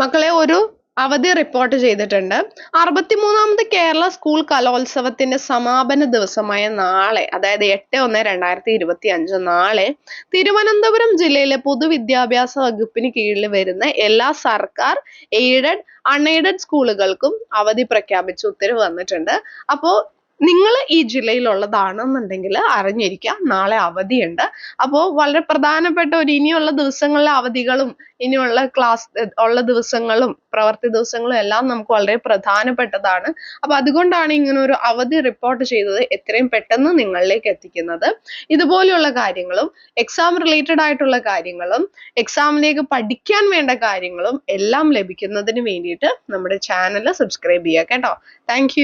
മക്കളെ ഒരു അവധി റിപ്പോർട്ട് ചെയ്തിട്ടുണ്ട്. അറുപത്തിമൂന്നാമത് കേരള സ്കൂൾ കലോത്സവത്തിന്റെ സമാപന ദിവസമായ നാളെ അതായത് എട്ട് ഒന്ന് രണ്ടായിരത്തി ഇരുപത്തി അഞ്ച് നാളെ തിരുവനന്തപുരം ജില്ലയിലെ പൊതുവിദ്യാഭ്യാസ വകുപ്പിന് കീഴിൽ വരുന്ന എല്ലാ സർക്കാർ എയ്ഡഡ് അൺഎയ്ഡഡ് സ്കൂളുകൾക്കും അവധി പ്രഖ്യാപിച്ച് ഉത്തരവ് വന്നിട്ടുണ്ട്. അപ്പോൾ നിങ്ങൾ ഈ ജില്ലയിലുള്ളതാണെന്നുണ്ടെങ്കിൽ അറിഞ്ഞിരിക്കുക നാളെ അവധിയുണ്ട്. അപ്പോൾ വളരെ പ്രധാനപ്പെട്ട ഒരു ഇനിയുള്ള ദിവസങ്ങളിലെ അവധികളും ഇനിയുള്ള ക്ലാസ് ഉള്ള ദിവസങ്ങളും പ്രവർത്തി ദിവസങ്ങളും എല്ലാം നമുക്ക് വളരെ പ്രധാനപ്പെട്ടതാണ്. അപ്പോൾ അതുകൊണ്ടാണ് ഇങ്ങനെ ഒരു അവധി റിപ്പോർട്ട് ചെയ്തത് എത്രയും പെട്ടെന്ന് നിങ്ങളിലേക്ക് എത്തിക്കുന്നത്. ഇതുപോലെയുള്ള കാര്യങ്ങളും എക്സാം റിലേറ്റഡ് ആയിട്ടുള്ള കാര്യങ്ങളും എക്സാമിലേക്ക് പഠിക്കാൻ വേണ്ട കാര്യങ്ങളും എല്ലാം ലഭിക്കുന്നതിന് വേണ്ടിയിട്ട് നമ്മുടെ ചാനൽ സബ്സ്ക്രൈബ് ചെയ്യുക കേട്ടോ. താങ്ക്